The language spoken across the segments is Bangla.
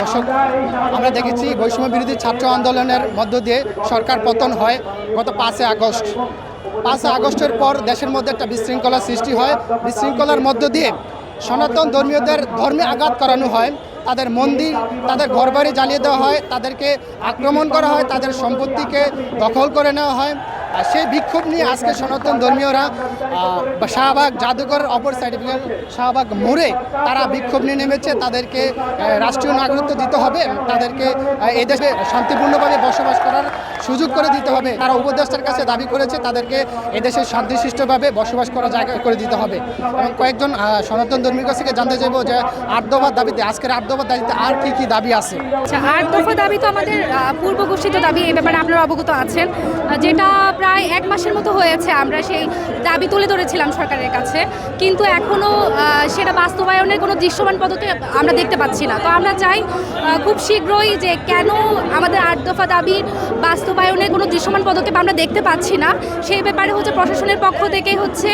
দর্শক, আমরা দেখেছি বৈষম্য বিরোধী ছাত্র আন্দোলনের মধ্য দিয়ে সরকার পতন হয় গত পাঁচই আগস্ট। পাঁচই আগস্টের পর দেশের মধ্যে একটা বিশৃঙ্খলা সৃষ্টি হয়। বিশৃঙ্খলার মধ্য দিয়ে সনাতন ধর্মীয়দের ধর্মে আঘাত করানো হয়। তাদের মন্দির, তাদের ঘরবাড়ি জ্বালিয়ে দেওয়া হয়। তাদেরকে আক্রমণ করা হয়। তাদের সম্পত্তিকে দখল করে নেওয়া হয়। সেই বিক্ষোভ নিয়ে আজকে সনাতন ধর্মীয়রা শাহবাগ জাদুঘরের অপর সাইডে শাহবাগ মোড়ে তারা বিক্ষোভ নিয়ে নেমেছে। তাদেরকে রাষ্ট্রীয় নাগরিকত্ব দিতে হবে তাদেরকে এদেশে শান্তিপূর্ণভাবে বসবাস করার সুযোগ করে দিতে হবে। তারা উপদেষ্টার কাছে দাবি করেছে তাদেরকে এদেশে শান্তিশিষ্টভাবে বসবাস করার জায়গা করে দিতে হবে। এবং কয়েকজন সনাতন ধর্মীর কাছ থেকে জানতে চাইব যে আট দফার দাবিতে আজকের আট দফার দাবিতে আর কি কি দাবি আছে? আচ্ছা আট দফা দাবি তো আমাদের আহ, পূর্ব ঘোষিত দাবি এই ব্যাপারে আপনারা অবগত আছেন। যেটা প্রায় এক মাসের মতো হয়েছে আমরা সেই দাবি তুলে ধরেছিলাম সরকারের কাছে। কিন্তু এখনও সেটা বাস্তবায়নের কোনো দৃশ্যমান পদ্ধতি আমরা দেখতে পাচ্ছি না। তো আমরা চাই খুব শীঘ্রই যে কেন আমাদের আট দফা দাবির বাস্তবায়নের কোনো দৃশ্যমান পদক্ষেপ আমরা দেখতে পাচ্ছি না। সেই ব্যাপারে হচ্ছে প্রশাসনের পক্ষ থেকে হচ্ছে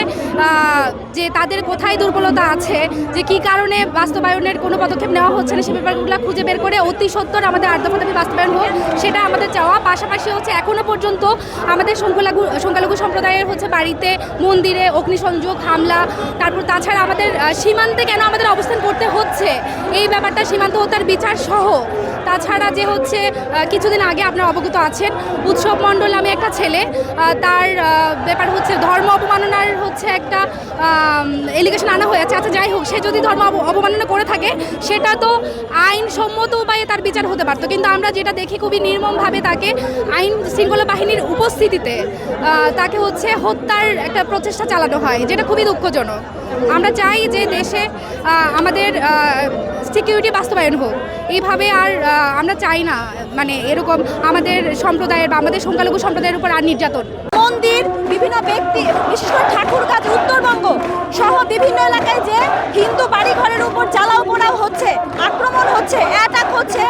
যে তাদের কোথায় দুর্বলতা আছে, যে কি কারণে বাস্তবায়নের কোনো পদক্ষেপ নেওয়া হচ্ছে না, সে ব্যাপারগুলো খুঁজে বের করে অতি সত্তর আমাদের দফা বাস্তবায়ন হোক, সেটা আমাদের চাওয়া। পাশাপাশি হচ্ছে এখনও পর্যন্ত আমাদের সংখ্যালঘু সংখ্যালঘু সম্প্রদায়ের হচ্ছে বাড়িতে মন্দিরে অগ্নিসংযোগ, হামলা, তারপর তাছাড়া আমাদের সীমান্তে কেন আমাদের অবস্থান করতে হচ্ছে? এই ব্যাপারটা সীমান্ত হত্যার বিচার সহ। তাছাড়া যে হচ্ছে কিছুদিন আগে আপনারা অবগত আছেন উৎসব মণ্ডল নামে একটা ছেলে তার ব্যাপার হচ্ছে ধর্ম অবমাননার হচ্ছে একটা এলিগেশন আনা হয়েছে আচ্ছা যাই হোক, সে যদি ধর্ম অবমাননা করে থাকে, সেটা তো আইনসম্মত উপায়ে তার বিচার হতে পারতো। কিন্তু আমরা যেটা দেখি খুবই নির্মমভাবে তাকে আইন শৃঙ্খলা বাহিনীর উপস্থিতিতে তাকে হচ্ছে হত্যার একটা প্রচেষ্টা চালানো হয়, যেটা খুবই দুঃখজনক। আমরা চাই যে দেশে আমাদের সিকিউরিটি বাস্তবায়ন হোক। এইভাবে আর আমরা চাই না মানে এরকম আমাদের সম্প্রদায়ের বা আমাদের সংখ্যালঘু সম্প্রদায়ের উপর আর নির্যাতন। মন্দির বিভিন্ন ব্যক্তি বিশেষ করে ঠাকুরগাছ উত্তরবঙ্গ সহ বিভিন্ন এলাকায় যে হিন্দু বাড়িঘরের উপর জ্বালাও পোড়াও হচ্ছে আক্রমণ হচ্ছে অ্যাটাক হচ্ছে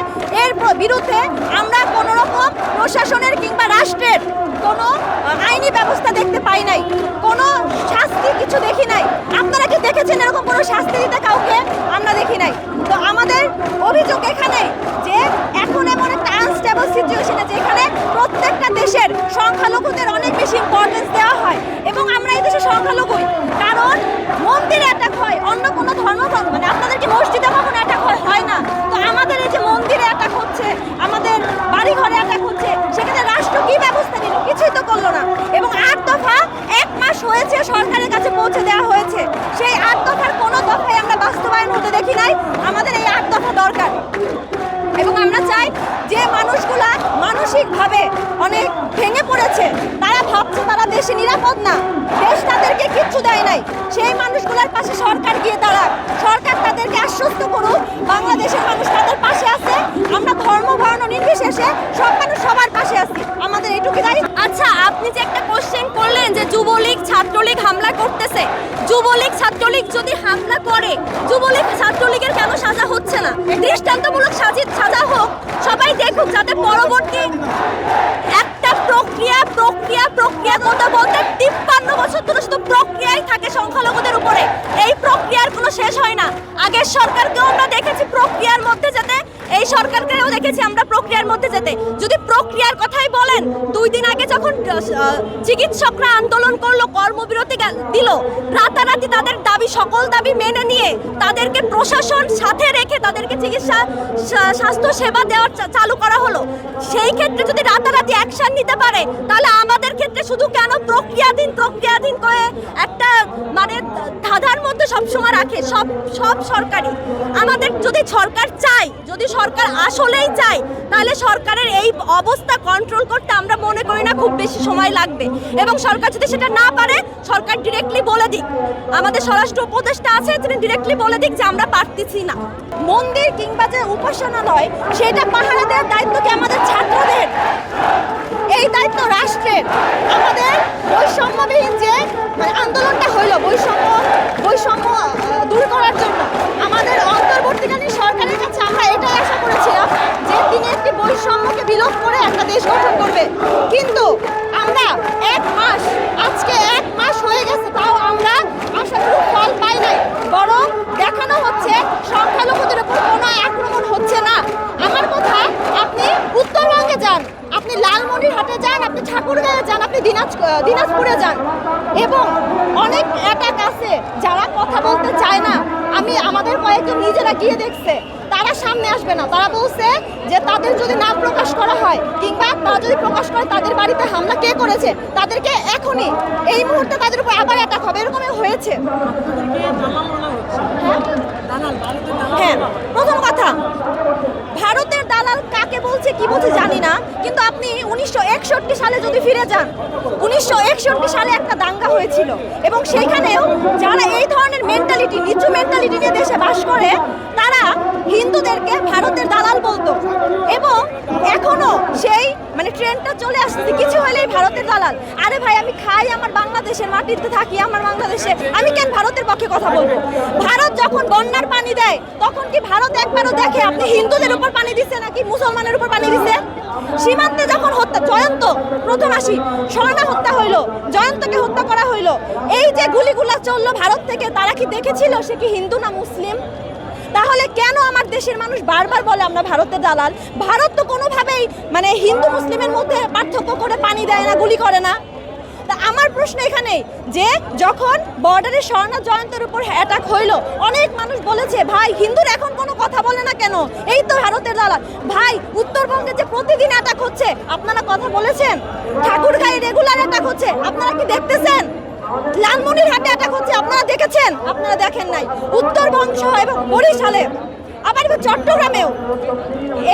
এর বিরুদ্ধে আমরা কোনো রকম প্রশাসনের কিংবা রাষ্ট্রের কোনো আহ, আইনি ব্যবস্থা দেখতে পাই নাই, কোনো শাস্তি কিছু দেখি নাই। আপনারা কি দেখেছেন এরকম কোনো শাস্তি দিতে কাউকে? আমরা দেখি নাই। তো আমাদের অভিযোগ এখানে যে এখন এমন একটা আনস্টেবল সিচুয়েশনে যেখানে প্রত্যেকটা দেশের সংখ্যালঘুদের অনেক বেশি ইম্পর্টেন্স দেওয়া হয় এবং আমরা এই দেশে সংখ্যালঘুই। কারণ মন্দিরে অ্যাটাক হয় অন্য কোনো ধর্ম মানে আপনাদের কি মসজিদে কখনো অ্যাটাক হয় হয় না তো আমাদের এই যে মন্দিরে অ্যাটাক হচ্ছে আমাদের বাড়ি ঘরে অ্যাটাক হচ্ছে সেখানে রাষ্ট্র কি ব্যবস্থা নিল কিছুই তো করল না এবং আট দফা এক মাস হয়েছে সরকারের কাছে পৌঁছে দেওয়া হয়েছে সেই আট দফার কোনো দফায় আমরা বাস্তবায়ন হতে দেখি নাই আমাদের এই আট দফা দরকার এবং আমরা চাই যে মানুষগুলা মানসিকভাবে অনেক ভেঙে পড়েছে। তারা ভাবছে তারা দেশে নিরাপদ না। দেশ তাদেরকে কিচ্ছু দেয় নাই। সেই মানুষগুলোর পাশে সরকার গিয়ে দাঁড়াক। সরকার তাদেরকে আশ্বস্ত করুক। বাংলাদেশের মানুষ তাদের পাশে আছে। আমরা ধর্ম, বর্ণ, নির্বিশেষে সব মানুষ সবার পাশে আছি। আমাদের এইটুকু দায়িত্ব। আচ্ছা আপনি যে একটা কোশ্চেন করলেন যে যুবলীগ, ছাত্রলীগ হামলা করতেছে যুবলীগ ছাত্রলীগ যদি হামলা করে, যুবলীগ ছাত্রলীগের কেন সাজা হচ্ছে না? দৃষ্টান্তমূলক সাজি সাজা হোক, সবাই দেখুক যাতে পরবর্তী একটা প্রক্রিয়া প্রক্রিয়া প্রক্রিয়া করতে বলতে তিপ্পান্ন বছর ধরে শুধু প্রক্রিয়াই থাকে সংখ্যালঘুদের উপরে। এই প্রক্রিয়ার কোনো শেষ হয় না। আগের সরকারকেও আমরা দেখেছি প্রক্রিয়ার মধ্যে যেতে এই সরকারকেও দেখেছি আমরা প্রক্রিয়ার মধ্যে যেতে। যদি প্রক্রিয়ার কথাই বলেন, দুই দিন আগে যখন চিকিৎসকরা আন্দোলন করল, কর্মবিরতি দিল, রাতারাতি তাদের দাবি, সকল দাবি মেনে নিয়ে তাদেরকে প্রশাসন সাথে রেখে তাদেরকে চিকিৎসা স্বাস্থ্য সেবা দেওয়ার চালু করা হলো। সেই ক্ষেত্রে যদি রাতারাতি অ্যাকশন নিতে পারে, তাহলে আমাদের শুধু কেন প্রক্রিয়াধীন প্রক্রিয়াধীন করে একটা মানে ধাঁধার মধ্যে সবসময় রাখে? সব সব সরকারি। আমাদের যদি সরকার চাই যদি সরকার আসলেই চায়, তাহলে সরকারের এই অবস্থা কন্ট্রোল করতে আমরা মনে করি না খুব বেশি সময় লাগবে। এবং সরকার যদি সেটা না পারে, সরকার ডিরেক্টলি বলে দিক। আমাদের স্বরাষ্ট্র উপদেষ্টা আছে, তিনি ডিরেক্টলি বলে দিক যে আমরা পারতেছি না। মন্দির কিংবা যে উপাসনালয়, সেটা পাহারা দেওয়ার দায়িত্ব কি আমাদের ছাত্রদের? এই দায়িত্ব রাষ্ট্রের। আমাদের বৈষম্যবিহীন যে মানে আন্দোলনটা হইল, বৈষম্য বৈষম্য দূর করার জন্য। আমাদের অন্তর্বর্তীকালীন সরকারের কাছে আমরা এটাই আশা করেছিলাম যে তিনি একটি বৈষম্যকে বিলোপ করে একটা দেশ গঠন করবে কিন্তু আমরা এক মাস আজকে এক মাস হয়ে গেছে তাও আমরা আশানুরূপ ফল পাই নাই বরং দেখানো হচ্ছে সংখ্যালঘুদের উপর কোনো আক্রমণ হচ্ছে না দিনাজ দিনাজপুরে যান। এবং অনেক অ্যাটাক আছে যারা কথা বলতে চায় না। আমি আমাদের কয়েকজন নিজেরা গিয়ে দেখছে তারা সামনে আসবে না। তারা বলছে যে তাদের যদি নাম প্রকাশ করা হয় কিংবা তারা যদি প্রকাশ করে তাদের বাড়িতে হামলা কে করেছে তাদেরকে এখনই এই মুহূর্তে তাদের উপর আবার অ্যাটাক হবে। এরকমই হয়েছে। হ্যাঁ। প্রথম কথা ভারতের কাকে বলছে, কি বলছে জানি না, কিন্তু আপনি উনিশশো একষট্টি সালে যদি ফিরে যান, উনিশশো একষট্টি সালে একটা দাঙ্গা হয়েছিল। এবং সেইখানেও যারা এই ধরনের মেন্টালিটি নিচু মেন্টালিটি নিয়ে দেশে বাস করে, তারা হিন্দুদেরকে ভারতের দালাল বলতো। এখনও সেই মানে ট্রেনটা চলে আসছে, কিছু হলেই ভারতের দালাল। আরে ভাই, আমি খাই আমার বাংলাদেশের মাটিতে থাকি, আমার বাংলাদেশে, আমি কেন ভারতের পক্ষে কথা বলব? ভারত যখন বন্যার পানি দেয়, তখন কি ভারত একবারও দেখে আপনি হিন্দুদের উপর পানি দিচ্ছে নাকি মুসলমানের উপর পানি দিচ্ছে? সীমান্তে যখন হত্যা, জয়ন্ত প্রথম আসি স্বর্ণা হত্যা হইল, জয়ন্তকে হত্যা করা হইল। এই যে গুলিগুলা চলল ভারত থেকে, তারা কি দেখেছিল সে কি হিন্দু না মুসলিম? তাহলে কেন আমার দেশের মানুষ বারবার বলে আমরা ভারতের দালাল? ভারত তো কোনোভাবেই মানে হিন্দু মুসলিমের মধ্যে পার্থক্য করে পানি দেয় না, গুলি করে না। তা আমার প্রশ্ন এখানে যে যখন বর্ডারে স্বর্ণ জয়ন্তের উপর অ্যাটাক হইল, অনেক মানুষ বলেছে, ভাই, হিন্দুর এখন কোনো কথা বলে না কেন? এই তো ভারতের দালাল। ভাই, উত্তরবঙ্গে যে প্রতিদিন অ্যাটাক হচ্ছে, আপনারা কথা বলেছেন? ঠাকুরগাঁয়ে রেগুলার অ্যাটাক হচ্ছে, আপনারা কি দেখতেছেন? লালমনির হাটে অ্যাটাক হচ্ছে আপনারা দেখেছেন? আপনারা দেখেন নাই। উত্তরবঙ্গ এবং বরিশালে আবার চট্টগ্রামেও।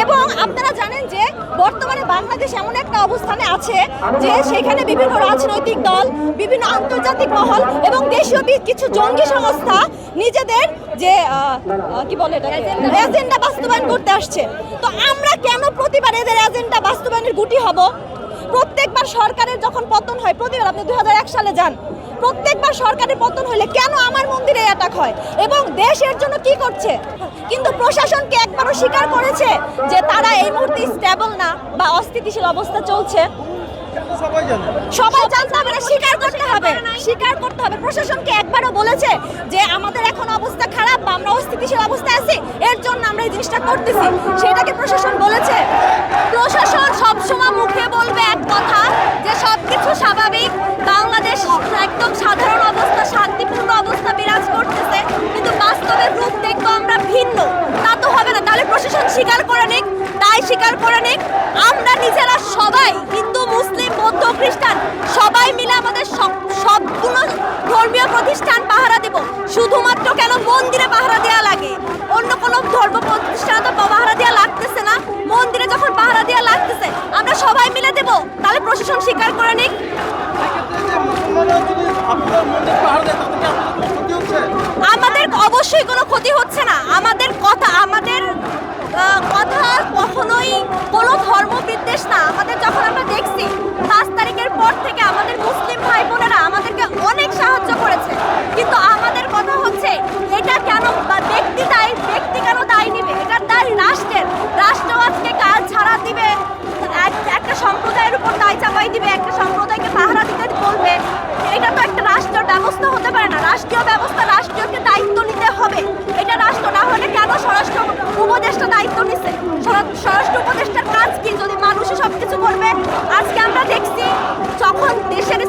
এবং আপনারা জানেন যে বর্তমানে বাংলাদেশ এমন একটা অবস্থানে আছে যে সেখানে বিভিন্ন রাজনৈতিক দল বিভিন্ন আন্তর্জাতিক মহল এবং দেশীয় কিছু জঙ্গি সংস্থা নিজেদের যে কি বলে এজেন্ডা বাস্তবায়ন করতে আসছে। তো আমরা কেন প্রতিবার এদের এজেন্ডা বাস্তবায়নের গুটি হব? প্রত্যেকবার সরকারের যখন পতন হয়, প্রতিবার আপনি দু হাজার এক সালে যান, প্রত্যেকবার সরকারের পতন হলে কেন আমার মন্দিরে অ্যাটাক হয়? এবং দেশের জন্য কি করছে? কিন্তু প্রশাসনকে একবারও স্বীকার করেছে যে তারা এই মুহূর্তে স্টেবল না বা অস্থিতিশীল অবস্থা চলছে। সবাই জানতে হবে না, স্বীকার করতে হবে, স্বীকার করতে হবে। প্রশাসনকে একবারও বলেছে যে আমাদের এখন অবস্থা খারাপ বা আমরা অস্থিতিশীল অবস্থায় আছি, এর জন্য আমরা এই জিনিসটা করতেছি। সেটাকে প্রশাসন বলেছে। প্রশাসন সবসময় মুখে বলবে এক কথা, যে সবকিছু স্বাভাবিক। বাংলাদেশ একদম সাধারণ অবস্থা, শান্তিপূর্ণ অবস্থা বিরাজ করতেছে। কিন্তু বাস্তবের রূপ দেখব আমরা ভিন্ন। তা তো হবে না। তাহলে প্রশাসন স্বীকার করে নিক, তাই স্বীকার করে নিক। আমরা নিজেরা সবাই হিন্দু, মুসলিম বৌদ্ধ খ্রিস্টান, সবাই মিলে আমাদের সব- সবগুলো ধর্মীয় প্রতিষ্ঠান পাহারা দেব। শুধুমাত্র কেন মন্দিরে পাহারা দেওয়া লাগে? অন্য কোনো ধর্ম প্রতিষ্ঠানে তো পাহারা দেওয়া লাগতেছে না। মন্দিরে যখন পাহারা দেওয়া লাগতেছে, আমরা সবাই মিলে দেব। তাহলে প্রশাসন স্বীকার করে নিক। আমাদের অবশ্যই কোনো ক্ষতি হচ্ছে না। আমাদের কথা, আমাদের কথা কখনোই কোনো ধর্ম বিদ্বেষ না। আমাদের যখন আমরা দেখছি, পাঁচ তারিখের পর থেকে আমাদের মুসলিম ভাই বোনেরা আমাদেরকে অনেক সাহায্য করেছে। কিন্তু আমাদের কথা হচ্ছে এটা কেন বা ব্যক্তি দায়ী ব্যক্তি কেন দায়ী নিবে এটার দায় রাষ্ট্রের রাষ্ট্র আজকে কাজ ছাড়া দিবে এক- একটা সম্প্রদায়ের উপর দায় চাপাই দিবে একটা সম্প্রদায়কে পাহারা দিতে বলবে এটা তো একটা রাষ্ট্র ব্যবস্থা হতে পারে না রাষ্ট্রীয় ব্যবস্থা রাষ্ট্রীয়কে দায়িত্ব নিতে হবে এটা রাষ্ট্র না হলে কেন স্বরাষ্ট্র উপদেষ্টা দায়িত্ব নিছে স্বরা- স্বরাষ্ট্র উপদেষ্টার কাজ কি যদি মানুষই সব কিছু করবে আজকে আমরা দেখছি যখন দেশের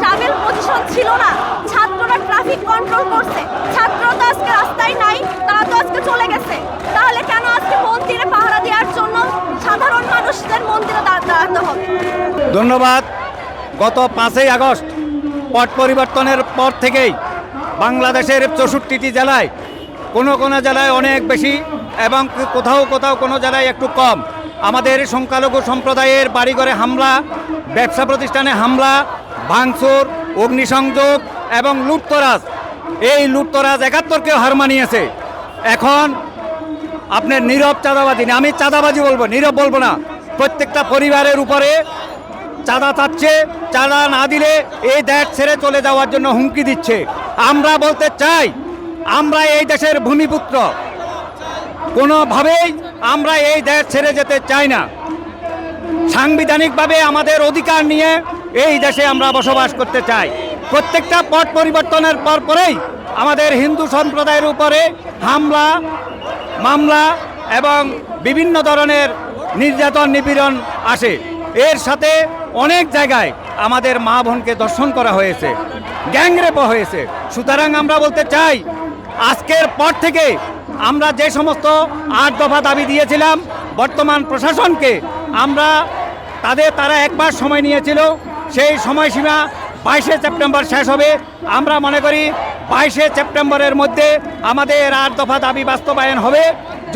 ট্রাভেল পজিশন ছিল না ছাত্ররা ট্রাফিক কন্ট্রোল করছে ছাত্ররা তো আজকে রাস্তায় নাই তারা তো আজকে চলে গেছে তাহলে কেন আজকে মন্দিরে পাহারা দেওয়ার জন্য সাধারণ মানুষদের মন্দিরে দাঁড়- দাঁড়াতে ধন্যবাদ। গত পাঁচই আগস্ট পট পরিবর্তনের পর থেকেই বাংলাদেশের চৌষট্টিটি জেলায় কোনো কোনো জেলায় অনেক বেশি এবং কোথাও কোথাও কোনো জেলায় একটু কম। আমাদের সংখ্যালঘু সম্প্রদায়ের বাড়িঘরে হামলা, ব্যবসা প্রতিষ্ঠানে হামলা, ভাঙচুর, অগ্নিসংযোগ এবং লুটতরাজ। এই লুটতরাজ একাত্তরকে হার মানিয়েছে। এখন আপনার নীরব চাঁদাবাজি আমি চাঁদাবাজি বলব, নীরব বলব না। প্রত্যেকটা পরিবারের উপরে চাঁদা চাচ্ছে, চাঁদা না দিলে এই দেশ ছেড়ে চলে যাওয়ার জন্য হুমকি দিচ্ছে। আমরা বলতে চাই, আমরা এই দেশের ভূমিপুত্র। কোনোভাবেই আমরা এই দেশ ছেড়ে যেতে চাই না। সাংবিধানিকভাবে আমাদের অধিকার নিয়ে এই দেশে আমরা বসবাস করতে চাই। প্রত্যেকটা পট পরিবর্তনের পর পরেই আমাদের হিন্দু সম্প্রদায়ের উপরে হামলা, মামলা এবং বিভিন্ন ধরনের নির্যাতন, নিপীড়ন আসে। এর সাথে অনেক জায়গায় আমাদের মা বোনকে দর্শন করা হয়েছে গ্যাংরেপ হয়েছে। সুতরাং আমরা বলতে চাই, আজকের পর থেকে আমরা যে সমস্ত আট দফা দাবি দিয়েছিলাম, বর্তমান প্রশাসনকে আমরা তাদের, তারা একবার সময় নিয়েছিল, সেই সময়সীমা বাইশে সেপ্টেম্বর শেষ হবে। আমরা মনে করি বাইশে সেপ্টেম্বরের মধ্যে আমাদের আট দফা দাবি বাস্তবায়ন হবে।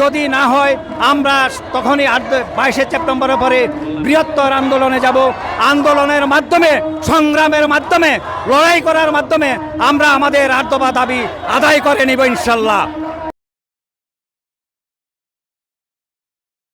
যদি না হয়, আমরা তখনই আট বাইশে সেপ্টেম্বরের পরে বৃহত্তর আন্দোলনে যাব। আন্দোলনের মাধ্যমে, সংগ্রামের মাধ্যমে, লড়াই করার মাধ্যমে আমরা আমাদের আর্দবা দাবি আদায় করে নিব ইনশাল্লাহ।